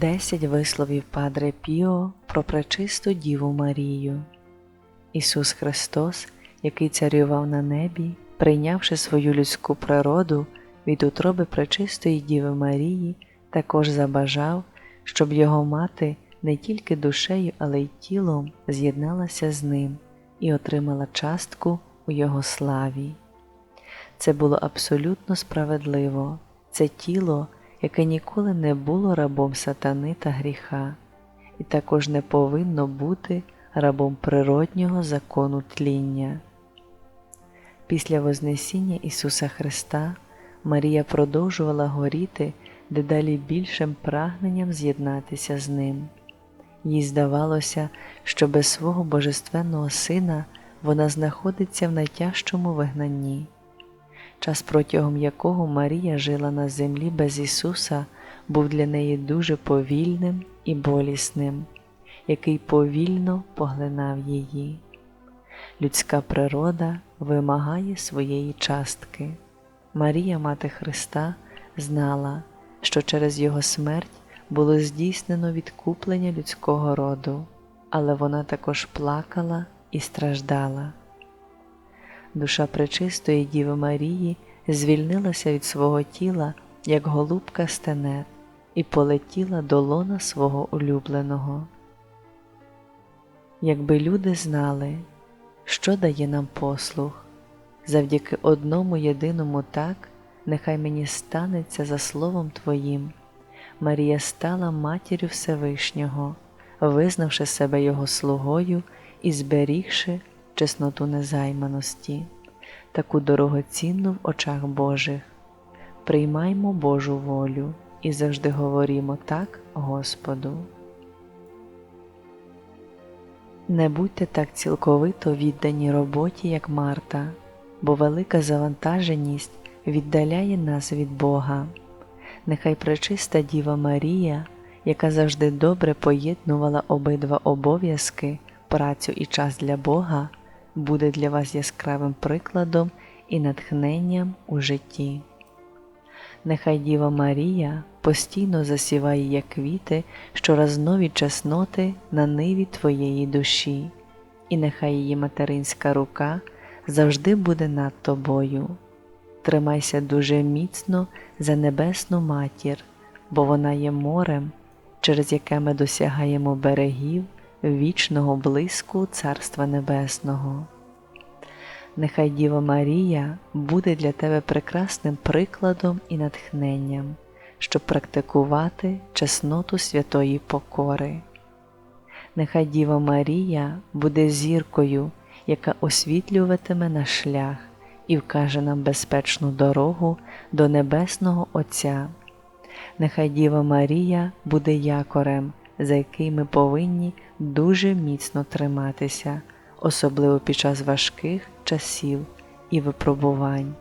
Десять висловів Падре Піо про пречисту Діву Марію. Ісус Христос, який царював на небі, прийнявши свою людську природу від утроби пречистої Діви Марії, також забажав, щоб його мати не тільки душею, але й тілом з'єдналася з ним і отримала частку у Його славі. Це було абсолютно справедливо, це тіло, яке ніколи не було рабом сатани та гріха, і також не повинно бути рабом природнього закону тління. Після Вознесіння Ісуса Христа Марія продовжувала горіти дедалі більшим прагненням з'єднатися з Ним. Їй здавалося, що без свого божественного Сина вона знаходиться в найтяжчому вигнанні. Час, протягом якого Марія жила на землі без Ісуса, був для неї дуже повільним і болісним, який повільно поглинав її. Людська природа вимагає своєї частки. Марія, Мати Христа, знала, що через Його смерть було здійснено відкуплення людського роду, але вона також плакала і страждала. Душа пречистої Діви Марії звільнилася від свого тіла, як голубка стенет, і полетіла до лона свого улюбленого. Якби люди знали, що дає нам послух, завдяки одному єдиному так, нехай мені станеться за словом Твоїм. Марія стала матір'ю Всевишнього, визнавши себе Його слугою і зберігши чесноту незайманості, таку дорогоцінну в очах Божих. Приймаймо Божу волю і завжди говоримо так Господу. Не будьте так цілковито віддані роботі, як Марта, бо велика завантаженість віддаляє нас від Бога. Нехай пречиста Діва Марія, яка завжди добре поєднувала обидва обов'язки, працю і час для Бога, буде для вас яскравим прикладом і натхненням у житті. Нехай Діва Марія постійно засіває як квіти щораз нові чесноти на ниві твоєї душі, і нехай її материнська рука завжди буде над тобою. Тримайся дуже міцно за небесну матір, бо вона є морем, через яке ми досягаємо берегів вічного блиску Царства Небесного. Нехай Діва Марія буде для тебе прекрасним прикладом і натхненням, щоб практикувати чесноту святої покори. Нехай Діва Марія буде зіркою, яка освітлюватиме наш шлях і вкаже нам безпечну дорогу до Небесного Отця. Нехай Діва Марія буде якорем, за який ми повинні дуже міцно триматися, особливо під час важких часів і випробувань.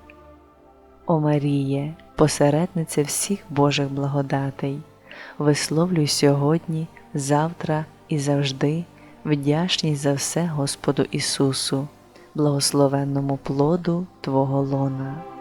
О Маріє, посередниця всіх Божих благодатей, висловлюй сьогодні, завтра і завжди вдячність за все Господу Ісусу, благословенному плоду Твого лона.